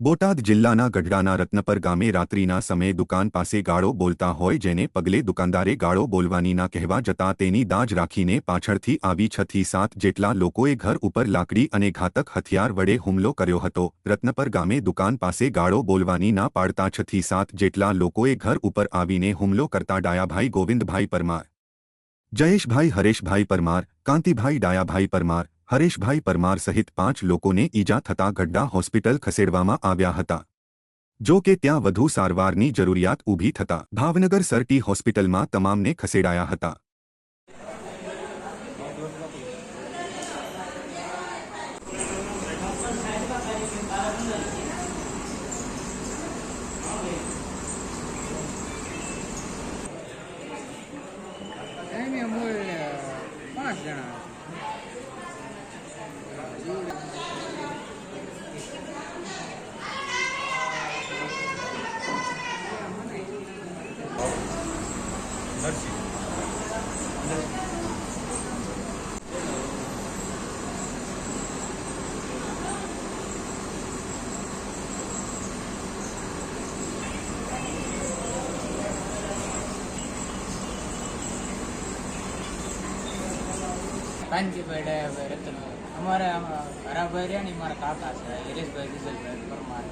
બોટાદ જિલ્લાના ગઢડાના રત્નપર ગામે રાત્રિના સમયે દુકાન પાસે ગાળો બોલતા હોય જેને પગલે દુકાનદારે ગાળો બોલવાની ના કહેવા જતાં તેની દાજ રાખીને પાછળથી આવી છ થી સાત જેટલા લોકોએ ઘર ઉપર લાકડી અને ઘાતક હથિયાર વડે હુમલો કર્યો હતો. રત્નપર ગામે દુકાન પાસે ગાળો બોલવાની ના પાડતા છ થી સાત જેટલા લોકોએ ઘર ઉપર આવીને હુમલો કરતા ડાયાભાઈ ગોવિંદભાઈ પરમાર, જયેશભાઈ હરેશભાઈ પરમાર, કાંતિભાઈ ડાયાભાઈ પરમાર હરેશભાઈ પરમાર સહિત પાંચ લોકોને ઈજા થતા ગઢડા હોસ્પિટલ ખસેડવામાં આવ્યા હતા. જો કે ત્યાં વધુ સારવારની જરૂરિયાત ઊભી થતા ભાવનગર સરટી હોસ્પિટલમાં તમામને ખસેડાયા હતા. પાંચ મૂળ પાંચ જણા કાનજીભાઈ ડાયાભાઈ રતન અમારે હરાભાઈ રહ્યા ને મારા કાકા છે, હિરેશભાઈ વિજલભાઈ પરમાર.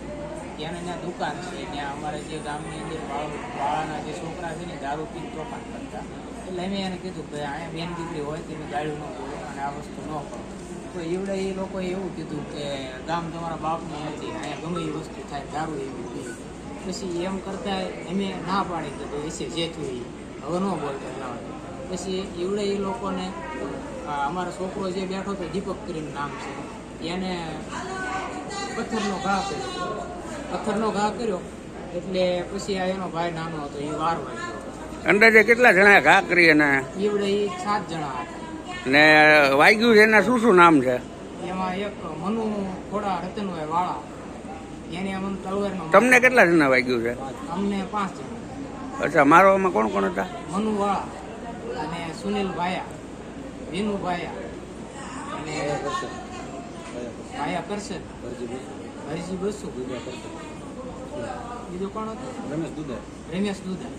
ત્યાંની ત્યાં દુકાન છે, ત્યાં અમારે જે ગામની અંદર વાળ- વાળાના જે છોકરા છે ને, દારૂ પીને તોફાન કરતા. એટલે અમે એને કીધું કે અહીંયા બેન દીકરી હોય તેને ગાળ્યું ન કરો અને આ વસ્તુ ન કરો. તો એવડે એ લોકોએ એવું કીધું કે ગામ તમારા બાપની હતી અહીંયા ગમે એ વસ્તુ થાય, દારૂ એવી પીએ પછી એમ કરતા અમે ના પાડી દીધું એ છે જે થયું. હવે ન બોલતા પછી એવડે એ લોકોને અમારો છોકરો જે બેઠો હતો દીપક કરીને નામ છે. એને પથ્થરનો ઘા કર્યો. પથ્થરનો ઘા કર્યો એટલે પછી આ એનો ભાઈ નાનો હતો એ વાર વાગ્યો અંદાજે કેટલા જણા ઘા કરી અને એવડે એ સાત જણા હતા. ને વાગ્યું છે એના શું શું નામ છે? એમાં એક મનુ ખોડા રતનભાઈ વાળા. એને અમને તલવારનો તમને કેટલા જણા વાગ્યું છે? અમને પાંચ જણા. અચ્છા આમાં કોણ કોણ હતા? મનુ વાળા અને સુનિલ ભાયા વિનુ ભાયા અને ભાયા કરશે. હરજી બસુ. બીજું કોણ હતું? રમેશ દુધા રમેશ દુધા